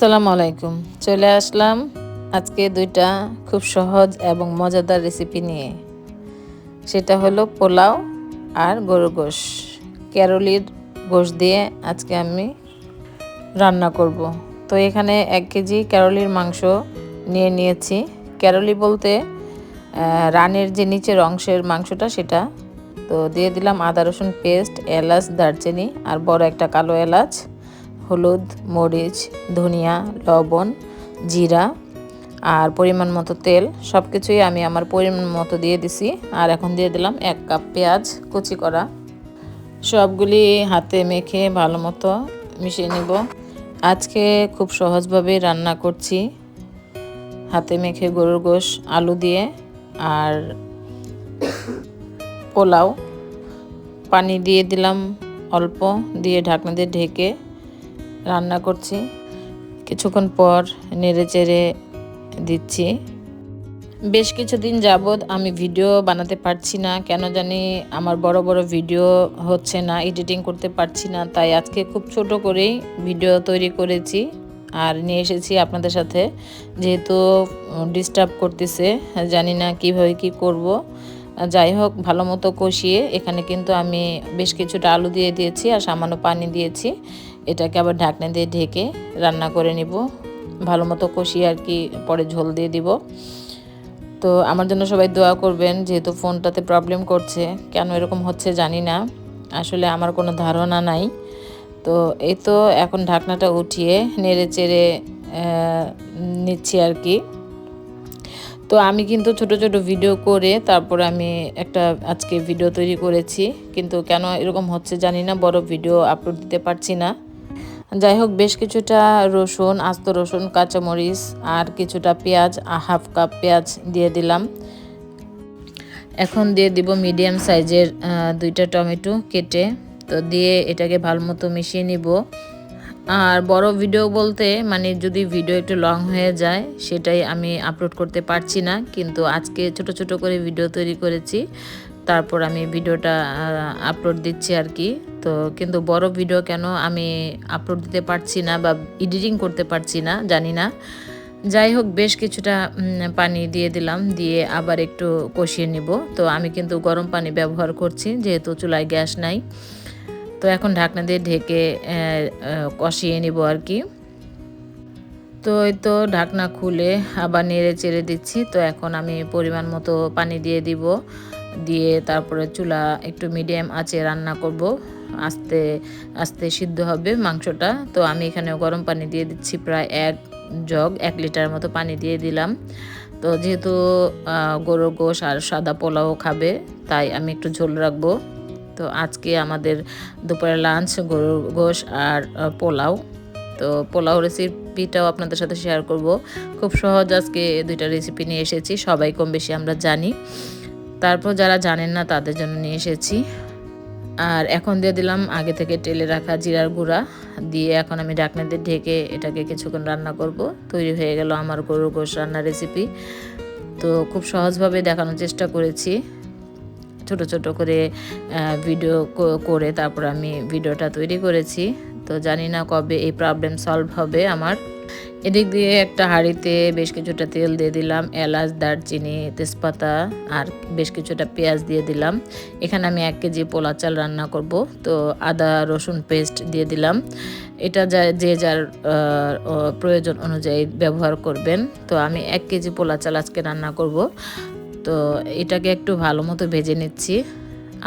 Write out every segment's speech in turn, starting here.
আসসালামু আলাইকুম। চলে আসলাম আজকে দুইটা খুব সহজ এবং মজাদার রেসিপি নিয়ে। সেটা হলো পোলাও আর গরুর গোশ। ক্যারলির গোশ দিয়ে আজকে আমি রান্না করব। তো এখানে এক কেজি ক্যারলির মাংস নিয়ে নিয়েছি। ক্যারলি বলতে রানের যে নিচের অংশের মাংসটা সেটা। তো দিয়ে দিলাম আদা রসুন পেস্ট, এলাচ, দারচিনি আর বড় একটা কালো এলাচ। হলুদ, মরিচ, ধনিয়া, লবণ, জিরা আর পরিমাণ মতো তেল। সব কিছুই আমি আমার পরিমাণ মতো দিয়ে দিছি। আর এখন দিয়ে দিলাম এক কাপ পেঁয়াজ কুচি করা। সবগুলি হাতে মেখে ভালো মতো মিশিয়ে নেব। আজকে খুব সহজভাবে রান্না করছি। হাতে মেখে গরুর গোশ, আলু দিয়ে আর পোলাও। পানি দিয়ে দিলাম অল্প, দিয়ে ঢাকনা দিয়ে ঢেকে রান্না করছি। কিছুক্ষণ পর নেড়ে চেড়ে দিচ্ছি। বেশ কিছুদিন যাবৎ আমি ভিডিও বানাতে পারছি না। কেন জানি আমার বড় বড় ভিডিও হচ্ছে না, এডিটিং করতে পারছি না। তাই আজকে খুব ছোট করেই ভিডিও তৈরি করেছি আর নিয়ে এসেছি আপনাদের সাথে। যেহেতু ডিস্টার্ব করতেছে, জানি না কীভাবে কি করব। যাই হোক, ভালো মতো কষিয়ে এখানে কিন্তু আমি বেশ কিছুটা আলু দিয়ে দিয়েছি আর সামান্য পানি দিয়েছি। এটাকে আবার ঢাকনা দিয়ে ঢেকে রান্না করে নিব। ভালো মতো কষিয়ে আর কি পরে ঝোল দিয়ে দিব। তো আমার জন্য সবাই দোয়া করবেন, যেহেতু ফোনটাতে প্রবলেম করছে। কেন এরকম হচ্ছে জানি না। আসলে আমার কোনো ধারণা নাই। তো এই তো এখন ঢাকনাটা উঠিয়ে নেড়ে চেড়ে নিচ্ছি আর কি। তো আমি কিন্তু ছোট ছোট ভিডিও করে তারপর আমি একটা আজকে ভিডিও তৈরি করেছি। কিন্তু কেন এরকম হচ্ছে জানি না, বড় ভিডিও আপলোড দিতে পারছি না। যাই হোক বেশ কিছুটা রসুন, আস্ত রসুন, কাঁচামরিচ আর কিছুটা পেঁয়াজ হাফ কাপ পেঁয়াজ দিয়ে দিলাম। এখন দিয়ে দিব মিডিয়াম সাইজের দুইটা টমেটো কেটে। তো দিয়ে এটাকে ভালো মতো মিশিয়ে নিব। আর বড় ভিডিও বলতে মানে যদি ভিডিও একটু লং হয়ে যায়, সেটাই আমি আপলোড করতে পারছি না। কিন্তু আজকে ছোট ছোট করে ভিডিও তৈরি করেছি। তারপর আমি ভিডিওটা আপলোড দিচ্ছি আর কি। তো কিন্তু বড় ভিডিও কেন আমি আপলোড দিতে পারছি না বা এডিটিং করতে পারছি না, জানি না। যাই হোক, বেশ কিছুটা পানি দিয়ে দিলাম, দিয়ে আবার একটু কষিয়ে নিব। তো আমি কিন্তু গরম পানি ব্যবহার করছি, যেহেতু চুলায় গ্যাস নাই। তো এখন ঢাকনা দিয়ে ঢেকে কষিয়ে নিব আর কি। তো এই তো ঢাকনা খুলে আবার নেড়ে চেড়ে দিচ্ছি। তো এখন আমি পরিমাণ মতো পানি দিয়ে দিব। দিয়ে তারপরে চুলা একটু মিডিয়াম আঁচে রান্না করব। আস্তে আস্তে সিদ্ধ হবে মাংসটা। তো আমি এখানে গরম পানি দিয়ে দিচ্ছি প্রায় এক জগ, এক লিটার মতো পানি দিয়ে দিলাম। তো যেহেতু গরুর গোশ আর সাদা পোলাও খাবে, তাই আমি একটু ঝোল রাখব। তো আজকে আমাদের দুপুরে লাঞ্চ গরুর গোশ আর পোলাও। তো পোলাও রেসিপিটাও আপনাদের সাথে শেয়ার করব। খুব সহজ আজকে দুইটা রেসিপি নিয়ে এসেছি, সবাই কম বেশি আমরা জানি। তারপর যারা জানেন না, তাদের জন্য নিয়ে এসেছি। আর এখন দিয়ে দিলাম আগে থেকে টেলে রাখা জিরার গুঁড়া। দিয়ে এখন আমি ঢাকনা দিয়ে ঢেকে এটাকে কিছুক্ষণ রান্না করব। তৈরি হয়ে গেল আমার গরুর গোশ রান্নার রেসিপি তো খুব সহজভাবে দেখানোর চেষ্টা করেছি। ছোট ছোট করে ভিডিও করে তারপর আমি ভিডিওটা তৈরি করেছি। তো জানি না কবে এই প্রবলেম সলভ হবে আমার। এদিক দিয়ে একটা হাঁড়িতে বেশ কিছুটা তেল দিয়ে দিলাম, এলাচ, দারচিনি, তেজপাতা আর বেশ কিছুটা পেঁয়াজ দিয়ে দিলাম। এখানে আমি এক কেজি পোলা চাল রান্না করব। তো আদা, রসুন পেস্ট দিয়ে দিলাম। এটা যা, যে যার প্রয়োজন অনুযায়ী ব্যবহার করবেন। তো আমি এক কেজি পোলা চাল আজকে রান্না করব। তো এটাকে একটু ভালো মতো ভেজে নিচ্ছি।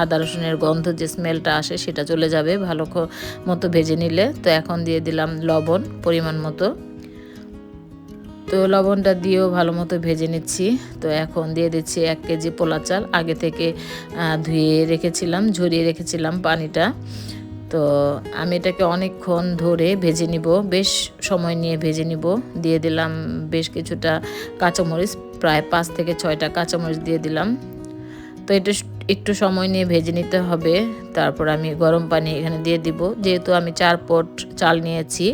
আদা, রসুনের গন্ধ যে স্মেলটা আসে সেটা চলে যাবে ভালো মতো ভেজে নিলে। তো এখন দিয়ে দিলাম লবণ পরিমাণ মতো। তো লবণটা দিয়েও ভালো মতো ভেজে নিচ্ছি। তো এখন দিয়ে দিচ্ছি এক কেজি পোলা চাল। আগে থেকে ধুয়ে রেখেছিলাম, ঝরিয়ে রেখেছিলাম পানিটা। তো আমি এটাকে অনেকক্ষণ ধরে ভেজে নিব। বেশ সময় নিয়ে ভেজে নিব। দিয়ে দিলাম বেশ কিছুটা কাঁচামরিচ, প্রায় পাঁচ থেকে ছয়টা কাঁচামরিচ দিয়ে দিলাম। তো এটা একটু সময় নিয়ে ভেজে নিতে হবে। তারপর আমি গরম পানি এখানে দিয়ে দিব। যেহেতু আমি চার পট চাল নিয়েছি,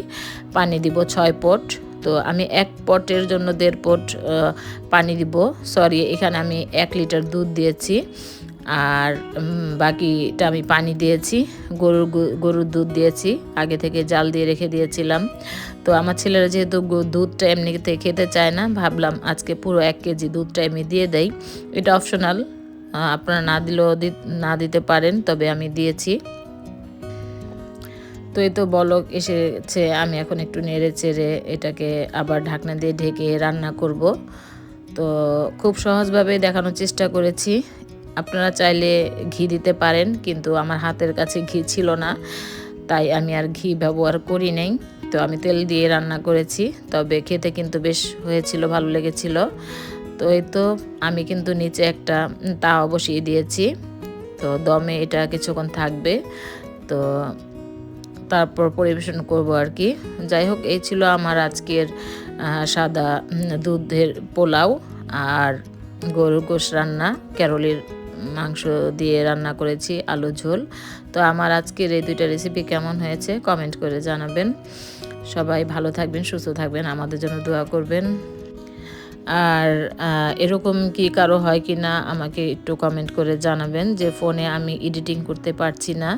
পানি দিব ছয় পট। তো আমি এক পটের জন্য দেড় পট পানি দিব। সরি এখানে আমি এক লিটার দুধ দিয়েছি। আর বাকিটা আমি পানি দিয়েছি। গরুর গরুর দুধ দিয়েছি। আগে থেকে জাল দিয়ে রেখে দিয়েছিলাম। তো আমার ছেলেরা যেহেতু দুধটা এমনিতে খেতে চায় না, ভাবলাম আজকে পুরো এক কেজি দুধটা আমি দিয়ে দেই। এটা অপশনাল আপনারা না দিলেও না দিতে পারেন, তবে আমি দিয়েছি। তো এই তো বলক এসেছে, আমি এখন একটু নেড়ে চেড়ে এটাকে আবার ঢাকনা দিয়ে ঢেকে রান্না করব। তো খুব সহজভাবে দেখানোর চেষ্টা করেছি। আপনারা চাইলে ঘি দিতে পারেন, কিন্তু আমার হাতের কাছে ঘি ছিল না, তাই আমি আর ঘি ব্যবহার করি নাই। তো আমি তেল দিয়ে রান্না করেছি, তবে খেতে কিন্তু বেশ হয়েছিল, ভালো লেগেছিল। তো এই তো আমি কিন্তু নিচে একটা তাওয়া বসিয়ে দিয়েছি। তো দমে এটা কিছুক্ষণ থাকবে। তো তারপর পরিবেশন করব আর কি। যাই হোক, এই ছিল আমার আজকের সাদা দুধের পোলাও আর গরুর গোশ রান্না। ক্যারলির মাংস দিয়ে রান্না করেছি, আলু ঝোল। তো আমার আজকের এই দুইটা রেসিপি কেমন হয়েছে কমেন্ট করে জানাবেন। সবাই ভালো থাকবেন, সুস্থ থাকবেন। আমাদের জন্য দোয়া করবেন। আর এরকম কি কারও হয় কি না আমাকে একটু কমেন্ট করে জানাবেন যে ফোনে আমি এডিটিং করতে পারছি না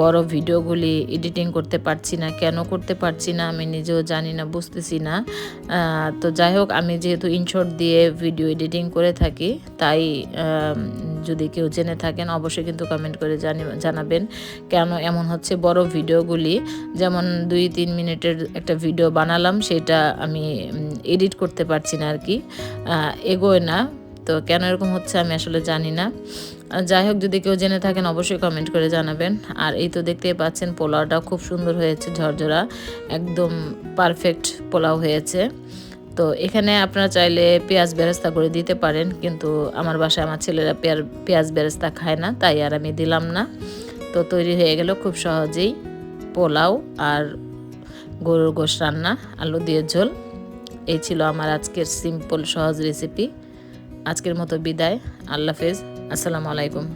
বড় ভিডিওগুলি এডিটিং করতে পারছি না, কেন করতে পারছি না আমি নিজেও জানি না, বুঝতেছি না। তো যাই হোক, আমি যেহেতু ইনশর্ট দিয়ে ভিডিও এডিটিং করে থাকি, তাই যদি কেউ জেনে থাকেন, অবশ্যই কিন্তু কমেন্ট করে জানি, জানাবেন কেন এমন হচ্ছে বড় ভিডিওগুলি। যেমন দুই তিন মিনিটের একটা ভিডিও বানালাম, সেটা আমি এডিট করতে পারছি না আর কি এগোয় না। তো কেন এরকম হচ্ছে আমি আসলে জানি না। যাই হোক, যদি কেউ জেনে থাকেন, অবশ্যই কমেন্ট করে জানাবেন। আর এই তো দেখতেই পাচ্ছেন পোলাওটা খুব সুন্দর হয়েছে, ঝরঝরা, একদম পারফেক্ট পোলাও হয়েছে। তো এখানে আপনারা চাইলে পেঁয়াজ বেরেস্তা করে দিতে পারেন, কিন্তু আমার বাসায় আমার ছেলেরা পেঁয়াজ পেঁয়াজ বেরেস্তা খায় না, তাই আর আমি দিলাম না। তো তৈরি হয়ে গেল খুব সহজেই পোলাও আর গরুর গোশ রান্না, আলু দিয়ে ঝোল। এই ছিল আমার আজকের সিম্পল সহজ রেসিপি আজকের মতো বিদায়। আল্লাহ হাফেজ। আসসালামু আলাইকুম।